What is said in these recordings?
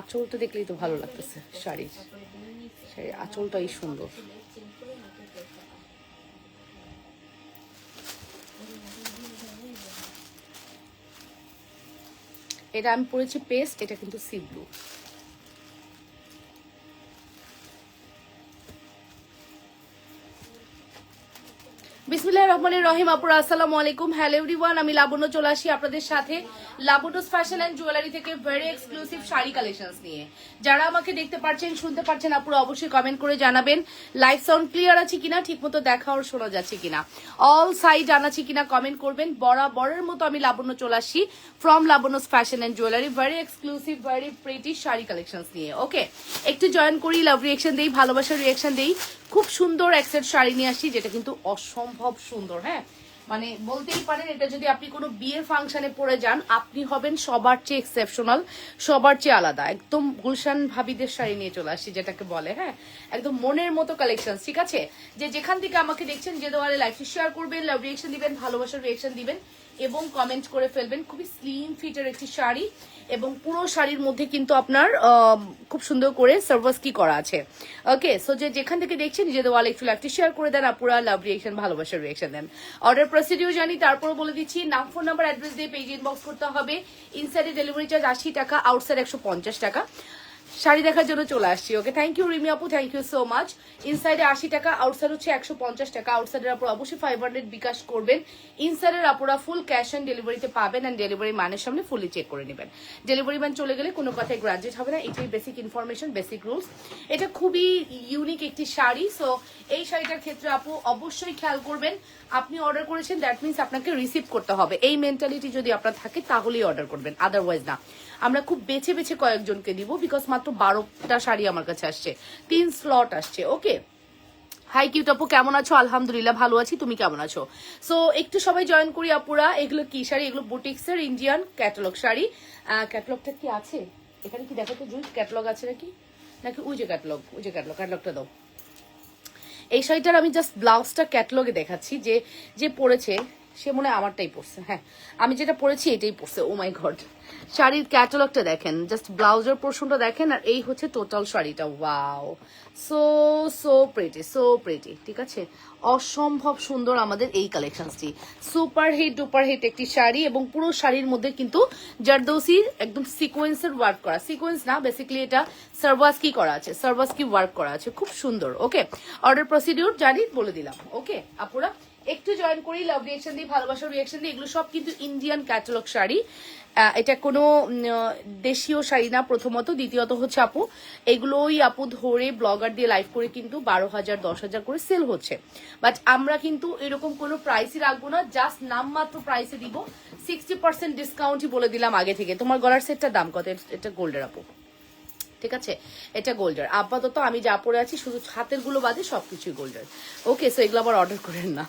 আঁচলটা দেখলেই তো ভালো লাগতেছে, শাড়ির। শাড়ির আঁচলটাই সুন্দর। এটা আমি পরেছি পেস্ট, এটা কিন্তু সি ব্লু। রহমানের রহিম, আপুর, আসসালামু আলাইকুম। হ্যালো এভরিওয়ান, আমি লাবণ্য চলে আসি আপনাদের সাথে। লাবণ্যস ফ্যাশন অ্যান্ড জুয়েলারি থেকে ভেরি এক্সক্লুসিভ শাড়ি কালেকশনস নিয়ে। যারা আমাকে দেখতে পাচ্ছেন শুনতে পাচ্ছেন আপুরা অবশ্যই কমেন্ট করে জানাবেন লাইভ সাউন্ড ক্লিয়ার আছে কিনা, ঠিকমতো দেখা আর শোনা যাচ্ছে কিনা। অল সাইড জানাচ্ছি কিনা কমেন্ট করবেন, বরাবরের মতো আমি লাবণ্য চলে আসি from Labonno's fashion and jewellery very exclusive very pretty sari collections নিয়ে। ওকে একটু জয়েন করি লাভ রিয়েকশন দেই, ভালোবাসার রিয়েকশন দিই। খুব সুন্দর এক সেট শাড়ি নিয়ে আসি যেটা কিন্তু অসম্ভব সুন্দর হ্যাঁ? মানে বলতেই পারেন, এটা যদি আপনি কোনো বিয়ের ফাংশনে পড়ে যান, আপনি হবেন সবার চেয়ে এক্সেপশনাল সবার চেয়ে আলাদা। একদম গুলশান ভাবিদের শাড়ি নিয়ে চলে আসছি যেটাকে বলে হ্যাঁ? একদম মনের মতো কালেকশন ঠিক আছে? যে যেখান থেকে আমাকে দেখছেন যে দেওয়ালে লাইফ শেয়ার করবেন লাভ রিয়েকশন দিবেন, ভালোবাসার রিয়েকশন দিবেন, এবং কমেন্ট করে ফেলবেন, খুবই স্লিম ফিটের একটি শাড়ি। এবং পুরো শাড়ির মধ্যে কিন্তু আপনার খুব সুন্দর করে সার্ভাস কি করা আছে। ওকে সো যে যেখান থেকে দেখছেন, নিজেদের ওয়ালে একটু লাইভটি শেয়ার করে দেন, আপুরা লাভ রিয়েকশন ভালোবাসার রিয়েকশন দেন। অর্ডার প্রসিডিউর জানি তারপর বলে দিচ্ছি, নাম ফোন নাম্বার অ্যাড্রেস দিয়ে পেজ ইনবক্স করতে হবে। ইনসাইডে ডেলিভারি চার্জ আশি টাকা আউটসাইড একশো পঞ্চাশ টাকা। শাড়ি দেখার জন্য চলে আসছি ওকে থ্যাংক ইউ রিমি আপু থ্যাংক ইউ সো মাচ ইনসাইডে আশি টাকা আউটসাইড হচ্ছে একশো পঞ্চাশ টাকা। আউটসাইডের আপুর অবশ্যই ফাইভ হান্ড্রেড বিকাশ করবেন। ইনসাইডের আপুরা ফুল ক্যাশ অন ডেলিভারিতে পাবেন অ্যান্ড ডেলিভারি মানের সামনে ফুলি চেক করে নেবেন। ডেলিভারি ম্যান চলে গেলে কোনো কথায় গ্রাজুয়েট হবে না, এটাই বেসিক ইনফরমেশন বেসিক রুলস এটা খুবই ইউনিক একটি শাড়ি সো এই শাড়িটার ক্ষেত্রে আপু অবশ্যই খেয়াল করবেন, আপনি অর্ডার করেছেন দ্যাট মিনস আপনাকে রিসিভ করতে হবে। এই মেন্টালিটি যদি আপনার থাকে, তাহলেই অর্ডার করবেন আদারওয়াইজ না। আমরা খুব বেছে বেছে কয়েকজনকে দিব বিকজ মাত্র বারোটা শাড়ি আমার কাছে আসছে। তিন স্লট আসছে ওকে হাই কিউট আপু কেমন আছো? আলহামদুলিল্লাহ, ভালো আছি, তুমি কেমন আছো? সো একটু সবাই জয়েন করি, আপুরা। এগুলো কি শাড়ি? এগুলো বুটিক্স এর ইন্ডিয়ান ক্যাটালগ শাড়ি ক্যাটালগটা কি আছে? এখানে কি দেখো তো জুই? ক্যাটালগ আছে নাকি? নাকি যে ক্যাটালগ যে ক্যাটালগ ক্যাটালগটা দাও। এই শাড়িটার আমি জাস্ট ব্লাউজটা ক্যাটালগে দেখাচ্ছি, যে যে পরেছে সে মনে হয় আমারটাই পরছে হ্যাঁ। আমি যেটা পরেছি এটাই পরছে ও মাই গড শাড়ির ক্যাটালগটা দেখেন জাস্ট ব্লাউজের পোর্শনটা দেখেন, আর এই হচ্ছে টোটাল শাড়িটা wow so so pretty so pretty ঠিক আছে? অসম্ভব সুন্দর আমাদের এই কালেকশনটি সুপার হিট ডুপার হিট একটি শাড়ি এবং পুরো শাড়ির মধ্যে কিন্তু জারদৌসির একদম সিকোয়েন্সের ওয়ার্ক করা। সিকোয়েন্স না বেসিক্যালি এটা সার্ভাসকি করা আছে, সার্ভাসকি ওয়ার্ক করা আছে, খুব সুন্দর ওকে অর্ডার প্রসিডিউর জানি বলে দিলাম ওকে আপুরা একটু জয়েন করি লাভ রিয়েকশন দিই, ভালোবাসার রিয়েকশন দিই, এগুলো সব কিন্তু ইন্ডিয়ান ক্যাটালগ শাড়ি। এটা কোনো দেশীয় শাড়ি না, প্রথমত। দ্বিতীয়ত হচ্ছে আপু, এগুলোই আপু ধরে ব্লগার দিয়ে লাইভ করে কিন্তু বারো হাজার, দশ হাজার করে সেল হচ্ছে। বাট আমরা কিন্তু এরকম কোনো প্রাইসই রাখব না জাস্ট নামমাত্র প্রাইসে দিব। সিক্সটি পার্সেন্ট ডিসকাউন্টই বলে দিলাম আগে থেকে। তোমার গলার সেটটার দাম কত? এটা গোল্ডের আপু। ঠিক আছে? এটা গোল্ডার আপাতত আমি যা পরে আছি, শুধু হাতেরগুলো বাদে সবকিছুই গোল্ডার ওকে সো এগুলো আবার অর্ডার করেন না।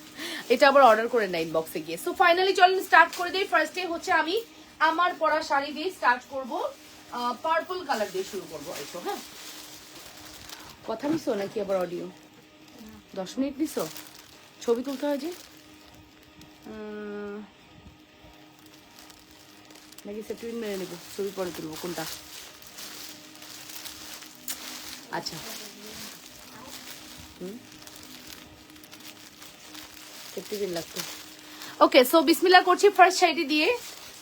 এটা আবার অর্ডার করেন না ইনবক্সে গিয়ে। সো ফাইনালি চলেন স্টার্ট করে দিই। ফার্স্টে হচ্ছে আমি আমার পরা শাড়ি দিয়ে স্টার্ট করব। পার্পল কালার দিয়ে শুরু করব। এসো হ্যাঁ? কথা নিছো নাকি আবার অডিও দশ মিনিট নিছো ছবি তুলতে হয় যে? নাকি সেটুইন মেরে নেব। ছবি পরে তুলবো, কোনটা? আচ্ছা ফিফটি দিন লাগতো ওকে সো বিসমিল্লা করছি ফার্স্ট শাড়িটি দিয়ে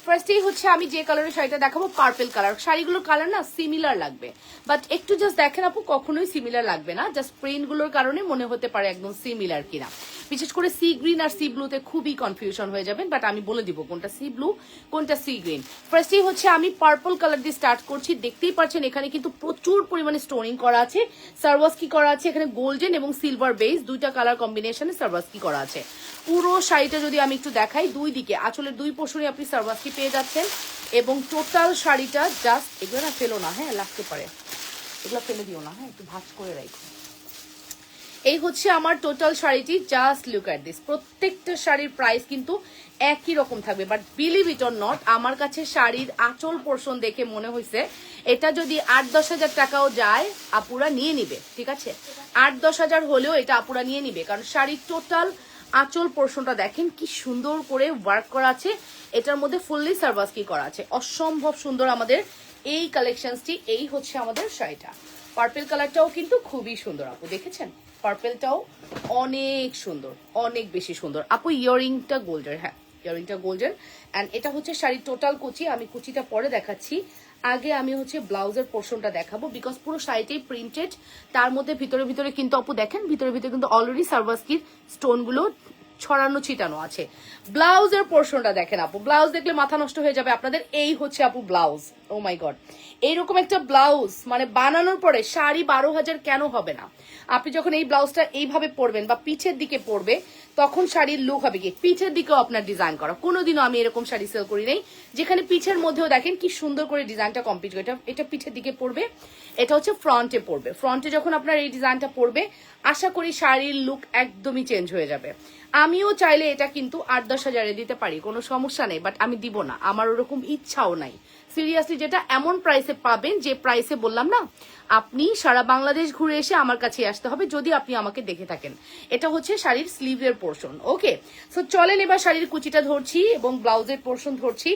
ফার্স্টেই হচ্ছে আমি যে কালারের শাড়িটা দেখাবো পার্পেল কালার শাড়িগুলোর কালার না সিমিলার লাগবে। বাট একটু জাস্ট দেখেন আপু, কখনোই সিমিলার লাগবে না। জাস্ট প্রিন্টগুলোর কারণে মনে হতে পারে একদম সিমিলার কিনা। বিশেষ করে সি গ্রিন আর সি ব্লুতে খুবই কনফিউশন হয়ে যাবেন বাট আমি বলে দিব কোনটা সি ব্লু কোনটা সি গ্রিন ফার্স্টেই হচ্ছে আমি পার্পল কালার দিয়ে স্টার্ট করছি। দেখতেই পাচ্ছেন এখানে কিন্তু প্রচুর পরিমাণে স্টোনিং করা আছে। সার্ভাসকি করা আছে, এখানে গোল্ডেন এবং সিলভার বেস দুইটা কালার কম্বিনেশনে সার্ভাসকি করা আছে। পুরো শাড়িটা যদি আমি একটু দেখাই, দুই দিকে আসলে দুই পোষণে আপনি সার্ভাসকি পেয়ে যাচ্ছেন এবং টোটাল শাড়িটা জাস্ট এগুলো না ফেলো না হ্যাঁ লাগতে পারে। এগুলো ফেলে দিও না হ্যাঁ একটু ভাজ করে রাখো। এই হচ্ছে আমার টোটাল শাড়িটি জাস্ট লুক অ্যাট দিস প্রত্যেকটা শাড়ির প্রাইস কিন্তু একই রকম থাকবে but believe it or not আমার কাছে শাড়ির আচল পোর্শন দেখে মনে হয়েছে। এটা যদি আট দশ হাজার টাকাও যায়, আপুরা নিয়ে নিবে, ঠিক আছে? আট দশ হাজার হলেও এটা আপুরা নিয়ে নিবে, কারণ শাড়ির টোটাল আঁচল পোর্শনটা দেখেন, কি সুন্দর করে ওয়ার্ক করা আছে। এটার মধ্যে ফুললি সার্ভাস কি করা আছে। অসম্ভব সুন্দর আমাদের এই কালেকশনসটি এই হচ্ছে আমাদের শাড়িটা। পার্পেল কালারটাও কিন্তু খুবই সুন্দর, আপু দেখেছেন? পার্পেলটাও অনেক সুন্দর, অনেক বেশি সুন্দর। আপু ইয়ারিংটা গোল্ডের হ্যাঁ ইয়ারিংটা গোল্ডের অ্যান্ড এটা হচ্ছে শাড়ির টোটাল কুচি। আমি কুচিটা পরে দেখাচ্ছি। আগে আমি হচ্ছে ব্লাউজের পোর্শনটা দেখাবো বিকজ পুরো শাড়িটাই প্রিন্টেড তার মধ্যে ভিতরে ভিতরে কিন্তু আপু দেখেন, ভিতরে ভিতরে কিন্তু অলরেডি সার্ভাসকির স্টোনগুলো ছড়ানো, ছিটানো আছে। ব্লাউজের পোর্শনটা দেখেন আপু। ব্লাউজ দেখলে মাথা নষ্ট হয়ে যাবে। আপনাদের এই হচ্ছে আপু ব্লাউজ। ও মাই গড এইরকম একটা ব্লাউজ মানে বানানোর পরে শাড়ি বারো হাজার কেন হবে না? আপনি যখন এই ব্লাউজটা এইভাবে পরবেন বা পিছের দিকে পরবে, তখন শাড়ির লুক হবে কি? পিছের দিকেও আপনার ডিজাইন করা। কোনোদিনও আমি এরকম শাড়ি সেল করি নাই। যেখানে পিছের মধ্যেও দেখেন কি সুন্দর করে ডিজাইনটা কমপ্লিট করে। এটা এটা পিছের দিকে পড়বে এটা হচ্ছে ফ্রন্টে পড়বে ফ্রন্টে যখন আপনার এই ডিজাইনটা পড়বে আশা করি শাড়ির লুক একদমই চেঞ্জ হয়ে যাবে। আমিও চাইলে এটা কিন্তু আট দশ হাজারে দিতে পারি, কোনো সমস্যা নেই বাট আমি দিব না। আমার ওরকম ইচ্ছাও নাই। সিরিয়াসলি যেটা এমন প্রাইসে পাবেন, যে প্রাইসে বললাম না, আপনি সারা বাংলাদেশ ঘুরে এসে আমার কাছে আসতে হবে, যদি আপনি আমাকে দেখে থাকেন। এটা হচ্ছে শাড়ির স্লিভের পোর্শন ওকে সো চলেন এবার শাড়ির কুচিটা ধরছি এবং ব্লাউজের পোর্শন ধরছি।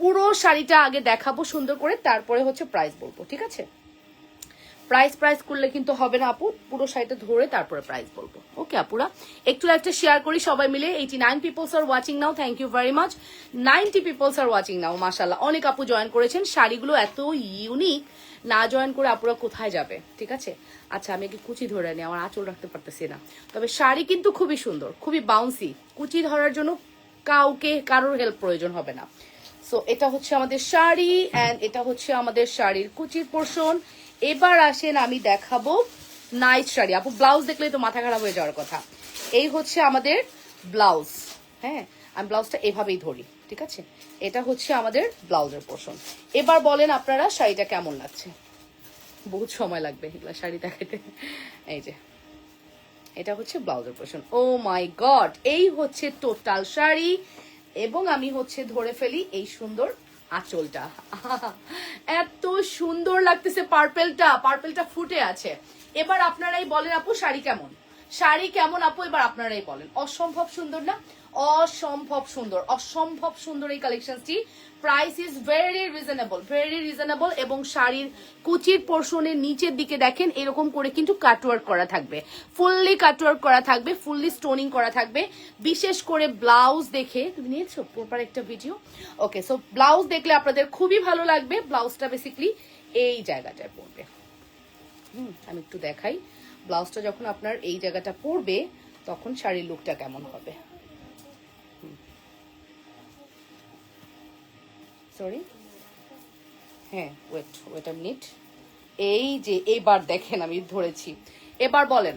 পুরো শাড়িটা আগে দেখাবো সুন্দর করে, তারপরে হচ্ছে প্রাইস বলব, ঠিক আছে? প্রাইস প্রাইস করলে কিন্তু হবে না, আপু। পুরো শাড়িটা ধরে তারপরে প্রাইস বলব। ওকে আপুরা? একটু একটা শেয়ার করি সবাই মিলে। Eighty nine peoples are watching now thank you very much ninety peoples are watching now মাসাল্লাহ অনেক আপু জয়েন করেছেন। শাড়িগুলো এত ইউনিক না জয়েন করে আপুরা কোথায় যাবে? ঠিক আছে? আচ্ছা আমি কি কুচি ধরে নিই, আমার আঁচল রাখতে পারতেছি না। তবে শাড়ি কিন্তু খুবই সুন্দর, খুবই বাউন্সি কুচি ধরার জন্য কাউকে, কারোর হেল্প প্রয়োজন হবে না। সো এটা হচ্ছে আমাদের শাড়ি অ্যান্ড এটা হচ্ছে আমাদের শাড়ির কুচির পোর্শন এবার আসেন আমি দেখাবো নাইট শাড়ি। আপু ব্লাউজ দেখলে তো মাথা খারাপ হয়ে যাওয়ার কথা। এই হচ্ছে আমাদের ব্লাউজ হ্যাঁ আমি ব্লাউজটা এভাবেই ধরি, ঠিক আছে? এটা হচ্ছে আমাদের ব্লাউজের পোর্শন এবার বলেন আপনারা শাড়িটা কেমন লাগছে? বহুত সময় লাগবে এগুলা শাড়ি দেখাইতে এই যে, এটা হচ্ছে ব্লাউজের পোর্শন ও মাই গড এই হচ্ছে টোটাল শাড়ি এবং আমি হচ্ছে ধরে ফেলি এই সুন্দর আঁচলটা। এত সুন্দর লাগতেছে পার্পেলটা পার্পেলটা ফুটে আছে। এবার আপনারাই বলেন আপু, শাড়ি কেমন? শাড়ি কেমন আপু? এবার আপনারাই বলেন। অসম্ভব সুন্দর না? অসম্ভব সুন্দর অসম্ভব সুন্দর এই কালেকশনটি price is very reasonable very reasonable এবং শাড়ির কুচির পোর্শনের নিচের দিকে দেখেন, এরকম করে কিন্তু কাটওয়ার্ক করা থাকবে। ফুললি কাটওয়ার্ক করা থাকবে ফুললি স্টোনিং করা থাকবে। বিশেষ করে ব্লাউজ দেখে, তুমি নিয়েছো প্রপার একটা ভিডিও ওকে সো ব্লাউজ দেখলে আপনাদের খুবই ভালো লাগবে। ব্লাউজটা বেসিকলি এই জায়গাটায় পড়বে। হুম, আমি একটু দেখাই। ব্লাউজটা যখন আপনার এই জায়গাটা পড়বে, তখন শাড়ির লুকটা কেমন হবে? সরি হ্যাঁ ওয়েট ওয়েট আ মিনিট এই যে, এবার দেখেন আমি ধরেছি। এবার বলেন,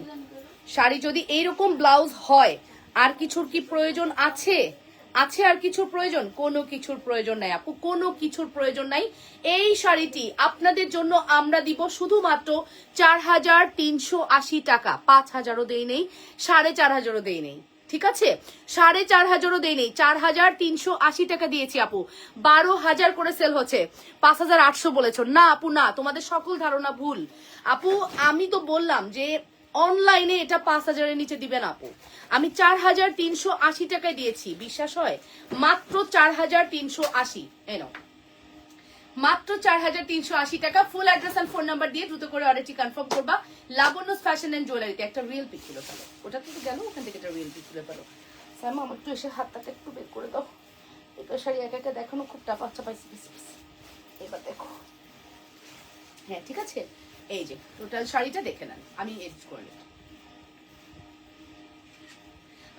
শাড়ি যদি এইরকম ব্লাউজ হয়, আর কিছুর কি প্রয়োজন আছে? আছে আর কিছুর প্রয়োজন? কোনো কিছুর প্রয়োজন নাই, আপু, কোনো কিছুর প্রয়োজন নাই। এই শাড়িটি আপনাদের জন্য আমরা দিব শুধুমাত্র চার হাজার তিনশো আশি টাকা। পাঁচ হাজারও দেই নেই, সাড়ে চার হাজারও দেই নেই। ঠিক আছে? সাড়ে চার হাজারও দেই নেই চার হাজার তিনশো আশি টাকা দিয়েছি আপু। বারো হাজার করে সেল হচ্ছে। পাঁচ হাজার আটশো বলেছ। না আপু, না। তোমাদের সকল ধারণা ভুল। আপু, আমি তো বললাম যে অনলাইনে এটা পাঁচ হাজারের নিচে দিবেন আপু। আমি চার হাজার তিনশো আশি টাকায় দিয়েছি। বিশ্বাস হয়? মাত্র চার হাজার তিনশো আশি। এনো মাত্র চার হাজার তিনশো আশি টাকা। Full address and phone number দিয়ে দ্রুত করে অর্ডারটি কনফার্ম করবা। লাবণ্য ফ্যাশন অ্যান্ড জুয়েলারিতে একটা রিয়েল পিক তুলে ফেলো ওটা থেকে গেল, ওখান থেকে একটা রিয়েল পিক তুলে ফেলো সাইমা আমার একটু এসে হাতটাকে একটু বের করে দাও। এটা শাড়ি একা একা দেখানো খুব টাফ আচ্ছা পাইছি পিস পিস এবার দেখো। হ্যাঁ ঠিক আছে? এই যে টোটাল শাড়িটা দেখে নেন। আমি এডিট করে নিলাম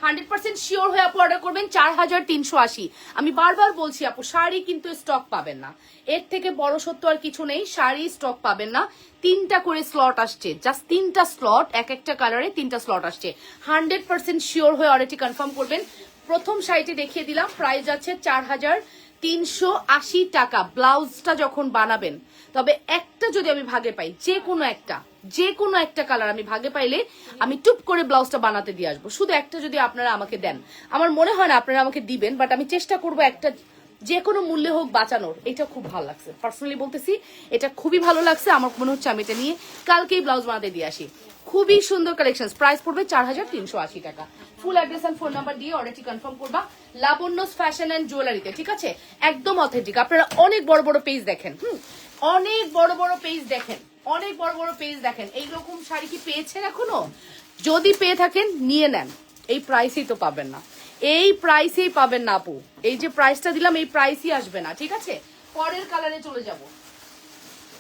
হান্ড্রেড পার্সেন্ট শিওর হয়ে আপু অর্ডার করবেন চার হাজার তিনশো আশি। আমি বারবার বলছি আপু, শাড়ি কিন্তু স্টক পাবেন না। এর থেকে বড় সত্য আর কিছু নেই, শাড়ি স্টক পাবেন না। তিনটা করে স্লট আসছে জাস্ট তিনটা স্লট এক একটা কালারে তিনটা স্লট আসছে। হান্ড্রেড পার্সেন্ট শিওর হয়ে অর্ডারটি কনফার্ম করবেন। প্রথম শাড়িটি দেখিয়ে দিলাম প্রাইস আছে চার হাজার তিনশো আশি টাকা ব্লাউজটা যখন বানাবেন, তবে একটা যদি আমি ভাগে পাই, যে কোনো একটা, যে কোনো একটা কালার আমি ভাগে পাইলে আমি টুপ করে ব্লাউজটা বানাতে দিয়ে আসব। শুধু একটা যদি আপনারা আমাকে দেন। আমার মনে হয় না আপনারা আমাকে দিবেন বাট আমি চেষ্টা করব একটা যে কোনো মূল্যে হোক বাঁচানোর। এটা খুব ভালো লাগছে। পার্সোনালি বলতেছি, এটা খুবই ভালো লাগছে। আমার মনে হচ্ছে আমি এটা নিয়ে কালকেই ব্লাউজ বানাতে দিয়ে আসি। খুবই সুন্দর কালেকশন প্রাইস পড়বে চার হাজার তিনশো আশি টাকা। Full address and phone number দিয়ে অর্ডারটি কনফার্ম করবা। লাবণ্য ফ্যাশন অ্যান্ড জুয়েলারিতে ঠিক আছে? একদম অথেন্টিক আপনারা অনেক বড় বড় পেজ দেখেন, হুম? অনেক বড় বড় পেজ দেখেন, অনেক বড় বড় পেজ দেখেন। এইরকম শাড়ি কি পেয়েছেন এখনও? যদি পেয়ে থাকেন, নিয়ে নেন। এই প্রাইসেই তো পাবেন না। এই প্রাইসেই পাবেন না আপু। এই যে প্রাইসটা দিলাম, এই প্রাইসই আসবে না, ঠিক আছে? পরের কালারে চলে যাব।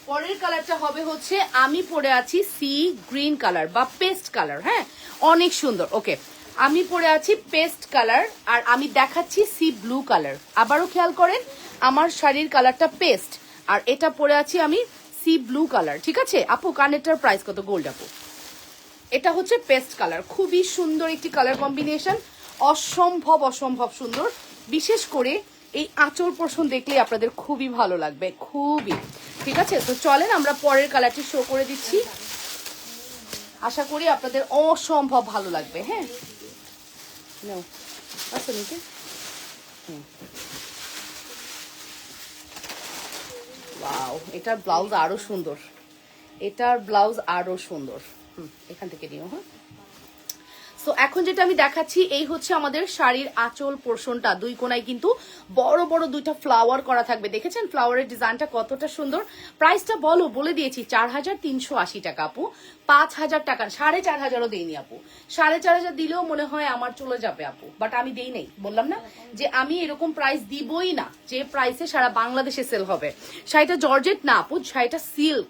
পরের কালারটা হবে হচ্ছে, আমি পরে আছি সি গ্রিন কালার বা পেস্ট কালার হ্যাঁ? অনেক সুন্দর, ওকে। আমি পরে আছি পেস্ট কালার আর আমি দেখাচ্ছি সি ব্লু কালার। আবারও খেয়াল করেন, আমার শাড়ির কালারটা পেস্ট আর এটা পরে আছি আমি সি ব্লু কালার, ঠিক আছে? আপু, কানেরটার প্রাইস কত? গোল্ড আপু। এটা হচ্ছে পেস্ট কালার, খুবই সুন্দর একটি কালার কম্বিনেশন অসম্ভব অসম্ভব সুন্দর। বিশেষ করে এই আঁচল পোর্শন দেখলে আপনাদের খুবই ভালো লাগবে খুবই। ঠিক আছে? তো চলেন আমরা পরের কালারটি শো করে দিচ্ছি। আশা করি আপনাদের অসম্ভব ভালো লাগবে হ্যাঁ? এটার ব্লাউজ আরও সুন্দর। এটার ব্লাউজ আরও সুন্দর। হুম, এখান থেকে নিও হ্যাঁ? সো এখন যেটা আমি দেখাচ্ছি, এই হচ্ছে আমাদের শাড়ির আঁচল পোর্শনটা। দুই কোনায় কিন্তু বড় বড় দুইটা ফ্লাওয়ার করা থাকবে। দেখেছেন? ফ্লাওয়ারের ডিজাইনটা কতটা সুন্দর। প্রাইসটা বলো, বলে দিয়েছি, চার হাজার তিনশো আশি টাকা আপু। পাঁচ হাজার টাকা, সাড়ে চার হাজারও দেইনি আপু। সাড়ে চার হাজার দিলেও মনে হয় আমার চলে যাবে আপু। বাট আমি দেই নাই। বললাম না যে আমি এরকম প্রাইস দিবই না, যে প্রাইসে সারা বাংলাদেশে সেল হবে। শাড়িটা জর্জেট না আপু, শাড়িটা সিল্ক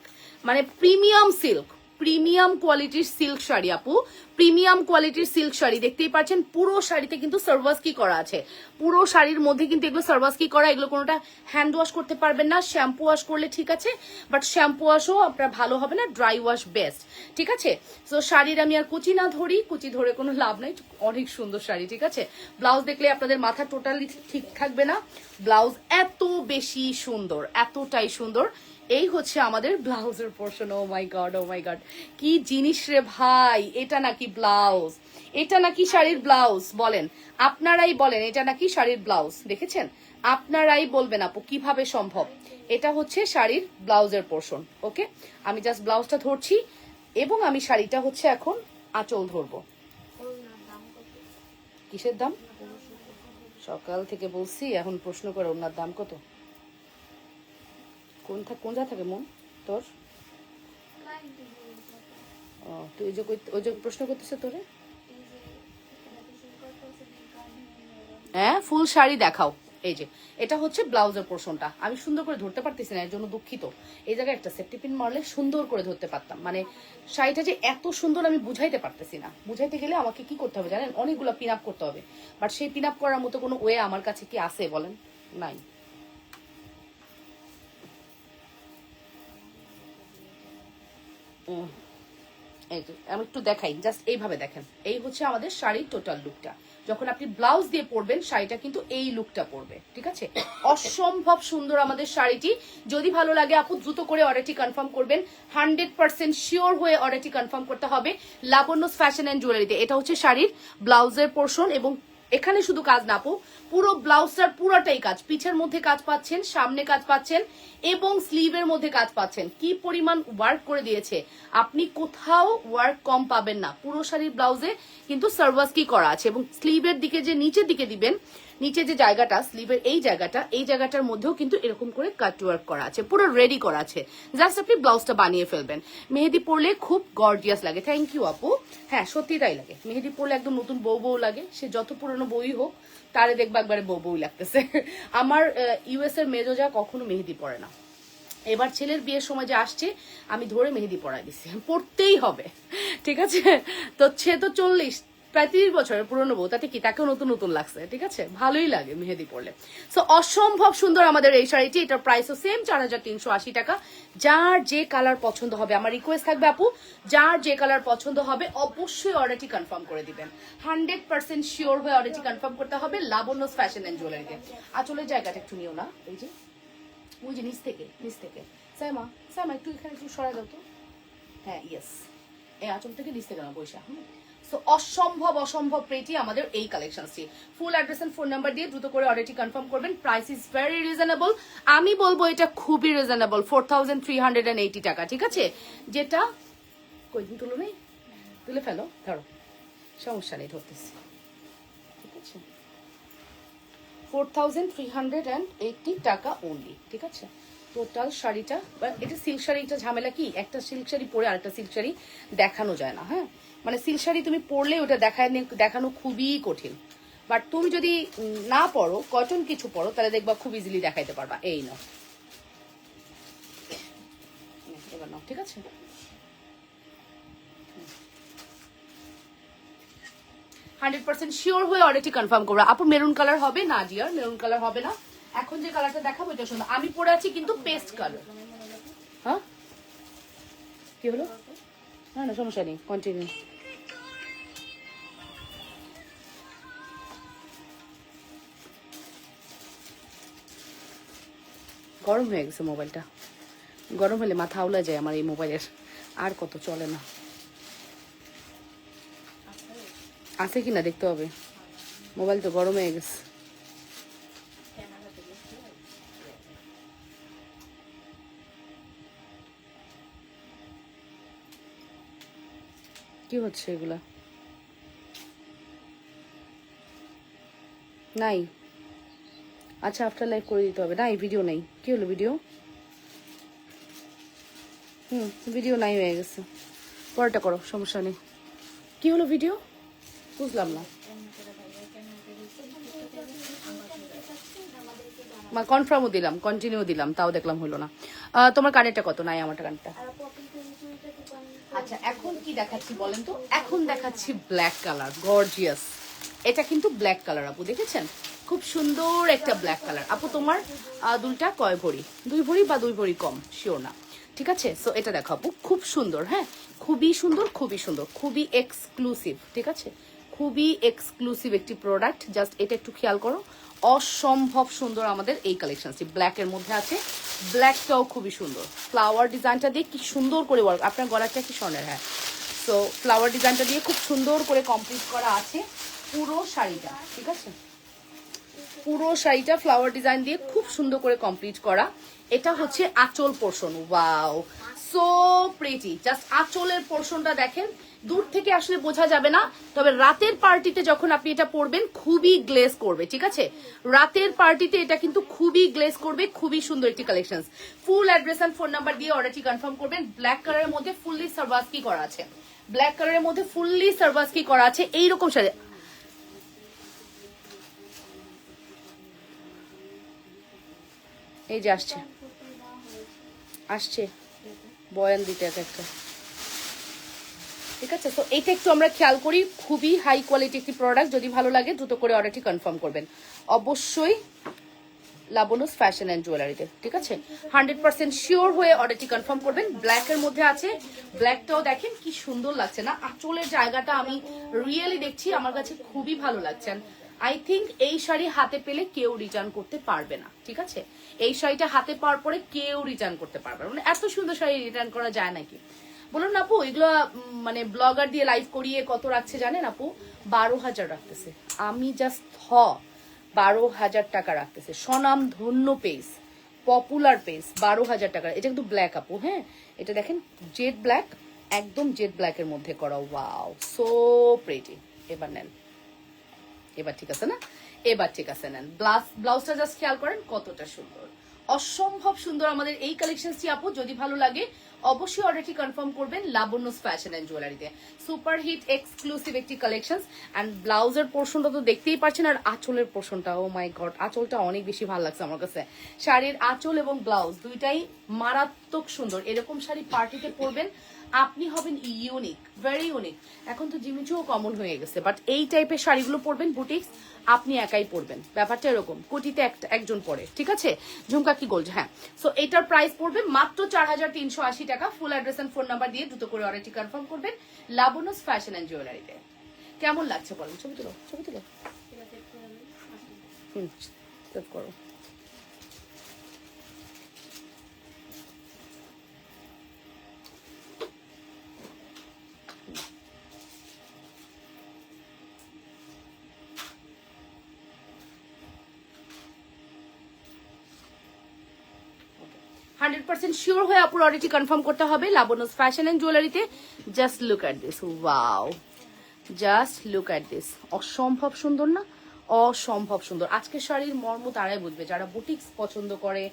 মানে প্রিমিয়াম সিল্ক প্রিমিয়াম কোয়ালিটির সিল্ক শাড়ি আপু। প্রিমিয়াম কোয়ালিটির সিল্ক শাড়ি, দেখতেই পাচ্ছেন, পুরো শাড়িতে কিন্তু সার্ভাসকি করা আছে। পুরো শাড়ির মধ্যে কিন্তু এগুলো সার্ভাসকি করা, এগুলো কোনোটা হ্যান্ড ওয়াশ করতে পারবেন না শ্যাম্পু ওয়াশ করলে ঠিক আছে বাট শ্যাম্পু ওয়াশও আপনার ভালো হবে না ড্রাই ওয়াশ বেস্ট ঠিক আছে? তো শাড়ির আমি আর কুচি না ধরি, কুচি ধরে কোনো লাভ নাই, অনেক সুন্দর শাড়ি, ঠিক আছে? ব্লাউজ দেখলে আপনাদের মাথা টোটালি ঠিক থাকবে না ব্লাউজ এত বেশি সুন্দর, এতটাই সুন্দর এই হচ্ছে আমাদের ব্লাউজের portion oh my god oh my god কি জিনিস রে ভাই? এটা নাকি ব্লাউজ। এটা নাকি শাড়ির ব্লাউজ। বলেন, আপনারাই বলেন, এটা নাকি শাড়ির ব্লাউজ। দেখেছেন? আপনারাই বলবেন, আপু, কীভাবে সম্ভব? এটা হচ্ছে শাড়ির ব্লাউজের পোর্শন ওকে আমি জাস্ট ব্লাউজটা ধরছি, এবং আমি শাড়িটা হচ্ছে এখন আঁচল ধরবো। কিসের দাম? সকাল থেকে বলছি, এখন প্রশ্ন করে ওনার দাম কত? কোন কোন যা থাকে মন তোর? ও, তুই যে ওই যে প্রশ্ন করতেছে তোরে? হ্যাঁ ফুল শাড়ি দেখাও। এই যে, এটা হচ্ছে ব্লাউজের পোর্শনটা। আমি সুন্দর করে ধরতে পারতেছি না, এর জন্য দুঃখিত। এই জায়গায় একটা সেফটি পিন মারলে সুন্দর করে ধরতে পারতাম। মানে শাড়িটা যে এত সুন্দর আমি বুঝাইতে পারতেছি না। বুঝাইতে গেলে আমাকে কি করতে হবে জানেন? অনেকগুলো পিন আপ করতে হবে। বাট সেই পিন আপ করার মতো কোনো ওয়ে আমার কাছে কি আছে বলেন? নাই। এই যে, আমি একটু দেখাই জাস্ট এইভাবে দেখেন। এই হচ্ছে আমাদের শাড়ির টোটাল লুকটা যখন আপনি ব্লাউজ দিয়ে পরবেন শাড়িটা কিন্তু এই লুকটা পরবে ঠিক আছে? অসম্ভব সুন্দর আমাদের শাড়িটি। যদি ভালো লাগে আপু দ্রুত করে অর্ডারটি কনফার্ম করবেন। হান্ড্রেড পার্সেন্ট শিওর হয়ে অর্ডারটি কনফার্ম করতে হবে। লাবণ্যস ফ্যাশন অ্যান্ড জুয়েলারিতে এটা হচ্ছে শাড়ির ব্লাউজের পোর্শন এবং এখানে শুধু কাজ না, আপু। পুরো ব্লাউজটার পুরোটাই কাজ। পিছের মধ্যে কাজ পাচ্ছেন, সামনে কাজ পাচ্ছেন, এবং স্লিভের মধ্যে কাজ পাচ্ছেন। কি পরিমাণ ওয়ার্ক করে দিয়েছে। আপনি কোথাও ওয়ার্ক কম পাবেন না। পুরো শাড়ির ব্লাউজে কিন্তু সার্ভাস কি করা আছে? এবং স্লিভের দিকে যে নিচের দিকে দিবেন নিচে যে জায়গাটা স্লিভের এই জায়গাটা, এই জায়গাটার মধ্যেও কিন্তু এরকম করে কাট ওয়ার্ক করা আছে, পুরো রেডি করা আছে। জাস্ট আপনি ব্লাউজটা বানিয়ে ফেলবেন। মেহেদি পরলে খুব গর্জিয়াস লাগে। থ্যাংক ইউ আপু। হ্যাঁ সত্যি তাই লাগে। মেহেদি পরলে একদম নতুন বউ বউ লাগে। সে যত পুরনো বই হোক, তারে দেখবা একবারে বউ বউ লাগতেছে। আমার ইউএস এর মেজো যা কখনো মেহেদি পরে না। এবার ছেলের বিয়ের সময় যে আসছে, আমি ধরে মেহেদি পড়াই দিছি। পড়তেই হবে। ঠিক আছে? তো সে তো চল্লিশ প্রায় বছরের পুরনো বউ, তাতে কি? তাকেও নতুন নতুন লাগছে, ঠিক আছে? ভালোই লাগে মেহেদি পড়লে সো অসম্ভব সুন্দর আমাদের এই শাড়িটি, এটার প্রাইসও সেম চার হাজার তিনশো আশি টাকা। যার যে কালার পছন্দ হবে, আমার রিকোয়েস্ট থাকবে আপু, যার যে কালার পছন্দ হবে, অবশ্যই অর্ডারটি কনফার্ম করে দিবেন। হান্ড্রেড পার্সেন্ট শিওর হয়ে অর্ডারটি কনফার্ম করতে হবে লাবণ্যস ফ্যাশন অ্যান্ড জুয়েলারিতে আচলের জায়গাটা একটু নিও না, এই যে। ওই যে নিচ থেকে নিচ থেকে। সাইমা সাইমা, একটু এখানে একটু সরাই দাও তো। হ্যাঁ ইয়েস এই আঁচল থেকে নিচ থেকে না পয়সা হুম? অসম্ভব অসম্ভব প্রেটি আমাদের এই কালেকশনটি full address and phone number দিয়ে দ্রুত করে অর্ডারটি কনফার্ম করবেন। প্রাইস ইজ ভেরি রিজনেবল আমি বলব এটা খুবই reasonable four three hundred and eighty টাকা, ঠিক আছে? যেটা কয়দিন তুলো নেই? তুলে ফেলো, ধরো। সমস্যা নেই, ধরতেছি। ঠিক আছে? Four thousand three hundred and টাকা অনলি ঠিক আছে? টোটাল শাড়িটা এটা সিল্ক শাড়িটা ঝামেলা কি? একটা সিল্ক শাড়ি পরে আরেকটা সিল্ক শাড়ি দেখানো যায় না হ্যাঁ? মানে সিল্ক শাড়ি তুমি পরলে ওটা দেখায় দেখানো খুবই কঠিন। বাট তুমি যদি না পরো কটন কিছু পরো, তাহলে দেখবা খুব ইজিলি দেখাইতে পারবা। এই নাও। ঠিক আছে? হান্ড্রেড পার্সেন্ট শিওর হয়ে অর্ডারটি কনফার্ম করব। আপু মেরুন কালার হবে? না ডিয়ার মেরুন কালার হবে না। এখন যে কালারটা দেখাবো, এটা সুন্দর। আমি পরে আছি কিন্তু পেস্ট কালার হ্যাঁ? কি হলো? না না, সমস্যা নেই। কন্টিনিউ গরম হয়ে গেছে মোবাইলটা। গরম হলে মাথা আউলা যায় আমার এই মোবাইলের। আর কত চলে না। আছে কি না দেখতে হবে। মোবাইল তো গরম হয়ে গেছে। কি হচ্ছে এগুলা? নাই। আচ্ছা আফটার লাইভ করে দিতে হবে। না, এই ভিডিও নাই। কি হলো ভিডিও হুম ভিডিও নাই হয়ে গেছে। পরেরটা করো, সমস্যা নেই। কি হলো ভিডিও বুঝলাম না। মা কনফার্মও দিলাম কন্টিনিউ দিলাম, তাও দেখলাম হলো না। তোমার কানেরটা কত? নাই আমার কানেরটা। আচ্ছা এখন কি দেখাচ্ছি বলেন তো? এখন দেখাচ্ছি ব্ল্যাক কালার গর্জিয়াস এটা কিন্তু ব্ল্যাক কালার আপু, দেখেছেন? খুব সুন্দর একটা ব্ল্যাক কালার আপু, তোমার দুলটা কয় ভরি? দুই ভরি বা দুই ভরি কম? শিওর না। ঠিক আছে? সো এটা দেখো আপু, খুব সুন্দর হ্যাঁ? খুবই সুন্দর খুবই সুন্দর, খুবই এক্সক্লুসিভ ঠিক আছে? খুবই এক্সক্লুসিভ একটি প্রোডাক্ট জাস্ট এটা একটু খেয়াল করো। অসম্ভব সুন্দর আমাদের এই কালেকশনটি ব্ল্যাক এর মধ্যে আছে ব্ল্যাকটাও খুবই সুন্দর। ফ্লাওয়ার ডিজাইনটা দিয়ে কি সুন্দর করে ওয়ার্ক আপনার গলাটা কি স্বর্ণের হ্যাঁ? সো ফ্লাওয়ার ডিজাইনটা দিয়ে খুব সুন্দর করে কমপ্লিট করা আছে পুরো শাড়িটা, ঠিক আছে? পুরো শাড়িটা ফ্লাওয়ার ডিজাইন দিয়ে খুব সুন্দর করে কমপ্লিট করা। এটা হচ্ছে আঁচল portion wow so pretty just আঁচলের পোর্শনটা দেখেন। দূর থেকে আসলে বোঝা যাবে না। তবে রাতের পার্টিতে যখন আপনি এটা পরবেন, খুবই গ্লেজ করবে, ঠিক আছে? রাতের পার্টিতে এটা কিন্তু খুবই গ্লেজ করবে, খুবই সুন্দর একটি collection full address and phone number দিয়ে অর্ডারটি কনফার্ম করবেন ব্ল্যাক কালারের মধ্যে ফুললি সার্ভাসকি করা আছে। ব্ল্যাক কালারের মধ্যে ফুললি সার্ভাসকি করা আছে, এইরকম শাড়ি। এই যে আসছে। আসছে। বয়ান দিতে এক একটা। ঠিক আছে? তো এইটা একটু আমরা খেয়াল করি। খুবই হাই কোয়ালিটি একটি প্রোডাক্ট যদি ভালো লাগে, দ্রুত করে অর্ডারটি কনফার্ম করবেন। অবশ্যই লাবনুস ফ্যাশন অ্যান্ড জুয়েলারিতে ঠিক আছে? হান্ড্রেড পার্সেন্ট শিওর হয়ে অর্ডারটি কনফার্ম করবেন। ব্ল্যাকের মধ্যে আছে। ব্ল্যাকটাও দেখেন কি সুন্দর লাগছে না। আঁচলের জায়গাটা আমি রিয়েলি দেখছি। আমার কাছে খুবই ভালো লাগছে। আই থিঙ্ক এই শাড়ি হাতে পেলে কেউ রিটার্ন করতে পারবে না, ঠিক আছে? এই শাড়িটা হাতে পাওয়ার পরে কেউ রিটার্ন করতে পারবে না। মানে এত সুন্দর শাড়ি রিটার্ন করা যায় নাকি? বলুন আপু, এগুলো মানে ব্লগার দিয়ে লাইভ করিয়ে কত রাখছে জানেন আপু? বারো হাজার রাখতেছে। আমি জাস্ট থ বারো হাজার টাকা রাখতেছে। স্বনাম ধন্য পেজ পপুলার পেজ বারো হাজার টাকা। এটা কিন্তু ব্ল্যাক আপু হ্যাঁ? এটা দেখেন জেড ব্ল্যাক একদম জেড ব্ল্যাকের মধ্যে করা। ওয়াও সো প্রেটি এবার নেন। এবার ঠিক আছে না? এবার ঠিক আছে নেন। ব্লাউজ ব্লাউজটা জাস্ট খেয়াল করেন কতটা সুন্দর। অসম্ভব সুন্দর আমাদের এই কালেকশনটি আপু, যদি ভালো লাগে অবশ্যই অর্ডারটি কনফার্ম করবেন লাবণ্যস ফ্যাশন এন্ড জুয়েলারিতে সুপার হিট এক্সক্লুসিভ একটি কালেকশন অ্যান্ড ব্লাউজের পোর্শনটা তো দেখতেই পাচ্ছেন আর আঁচলের পোর্শনটা ও মাই গড আঁচলটা অনেক বেশি ভালো লাগছে আমার কাছে। শাড়ির আঁচল এবং ব্লাউজ দুইটাই মারাত্মক সুন্দর। এরকম শাড়ি পার্টিতে পরবেন আপনি হবেন ইউনিক ভেরি ইউনিক এখন তো জিমিচুও কমন হয়ে গেছে বাট এই টাইপের শাড়িগুলো পরবেন বুটিক্স আপনি একাই পরবেন। ব্যাপারটা এরকম কোটিতে একটা একজন পরে ঠিক আছে? ঝুমকা কি গোল্ড হ্যাঁ। সো এটার প্রাইস পড়বে মাত্র চার হাজার তিনশো আশি টাকা full address and phone number দিয়ে দ্রুত করে অর্ডারটি কনফার্ম করবেন লাবনুস ফ্যাশন অ্যান্ড জুয়েলারিতে কেমন লাগছে বলেন? ছবি তুলো ছবি তুলো। হুম করো। পার্সেন্ট শিওর হয়ে আপুর অর্ডারটি কনফার্ম করতে হবে। Labonno's fashion and জুয়েলারিতে just look at this wow just look at this অসম্ভব সুন্দর না? অসম্ভব সুন্দর। আজকের শাড়ির মর্ম তারাই বুঝবে। যারা বুটিক্স পছন্দ করে,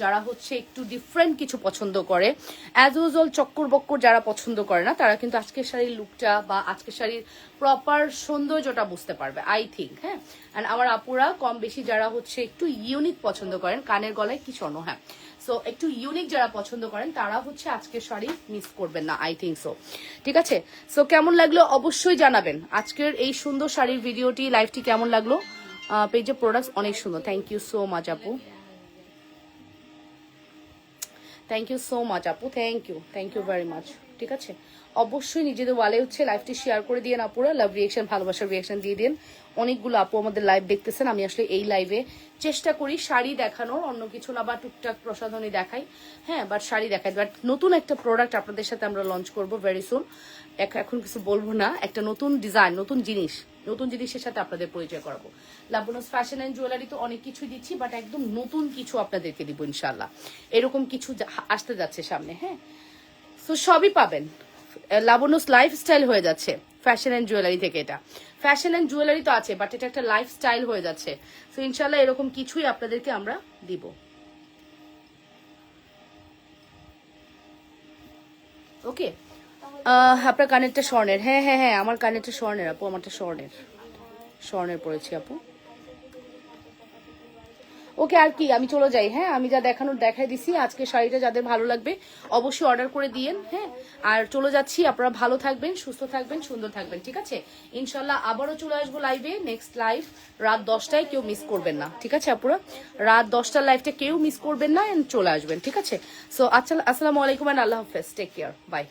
যারা হচ্ছে একটু ডিফারেন্ট কিছু পছন্দ করে অ্যাজ ইউজুয়াল চক্কর বক্কর যারা পছন্দ করে না, তারা কিন্তু আজকের শাড়ির লুকটা বা আজকের শাড়ির প্রপার সৌন্দর্যটা বুঝতে পারবে আই থিঙ্ক হ্যাঁ? অ্যান্ড আমার আপুরা কম বেশি যারা হচ্ছে একটু ইউনিক পছন্দ করেন, কানের গলায় কি স্বর্ণ হ্যাঁ? সো একটু ইউনিক যারা পছন্দ করেন, তারা হচ্ছে আজকের শাড়ি মিস করবেন না আই থিঙ্ক সো ঠিক আছে? সো কেমন লাগল অবশ্যই জানাবেন। আজকের এই সুন্দর শাড়ির ভিডিওটি লাইভটি কেমন লাগল? পেজে প্রোডাক্ট অনেক সুন্দর। থ্যাংক ইউ সো মাচ আপু। থ্যাংক ইউ সো মাচ আপু। Thank you thank you very much ঠিক আছে? অবশ্যই নিজেদের ওয়ালে হচ্ছে লাইভটি শেয়ার করে দিয়ে আপুরা। লাভ রিয়েকশন ভালোবাসার রিয়েকশন দিয়ে দিন। অনেকগুলো আপু আমাদের লাইভ দেখতেছেন, আমি আসলে এই লাইভে চেষ্টা করি শাড়ি দেখানোর, অন্য কিছু না বা টুকটাক প্রসাধনী দেখাই। হ্যাঁ বাট শাড়ি দেখাই। বাট নতুন একটা প্রোডাক্ট আপনাদের সাথে আমরা লঞ্চ করব ভেরি সুন এখন কিছু বলব না, একটা নতুন ডিজাইন নতুন জিনিস, নতুন জিনিসের সাথে আপনাদের পরিচয় করাবো। লাবনস ফ্যাশন অ্যান্ড জুয়েলারি তো অনেক কিছুই দিচ্ছি বাট একদম নতুন কিছু আপনাদেরকে দিব ইনশাল্লাহ এরকম কিছু আসতে যাচ্ছে সামনে হ্যাঁ? তো সবই পাবেন। লাবনস লাইফস্টাইল হয়ে যাচ্ছে ফ্যাশন অ্যান্ড জুয়েলারি থেকে এটা। ফ্যাশন অ্যান্ড জুয়েলারি তো আছে বাট এটা একটা লাইফস্টাইল হয়ে যাচ্ছে। তো ইনশাল্লাহ এরকম কিছুই আপনাদেরকে আমরা দিব। ওকে আপনার কানেরটা স্বর্ণের। হ্যাঁ হ্যাঁ হ্যাঁ আমার কানেরটা স্বর্ণের, আপু, আমারটা স্বর্ণের। স্বর্ণের পড়েছি আপু। ওকে আর কি, আমি চলে যাই হ্যাঁ? আমি যা দেখানোর দেখাই দিছি, আজকে শাড়িটা যাদের ভালো লাগবে, অবশ্যই অর্ডার করে দিয়েন হ্যাঁ? আর চলে যাচ্ছি, আপনারা ভালো থাকবেন, সুস্থ থাকবেন, সুন্দর থাকবেন, ঠিক আছে? ইনশাল্লাহ আবারও চলে আসব লাইভে নেক্সট লাইভ রাত দশটায় কেউ মিস করবেন না, ঠিক আছে আপুরা? রাত দশটার লাইভটা কেউ মিস করবেন না চলে আসবেন, ঠিক আছে? সো আচ্ছা আসসালামু আলাইকুম অ্যান্ড আল্লাহ হাফেজ টেক কেয়ার বাই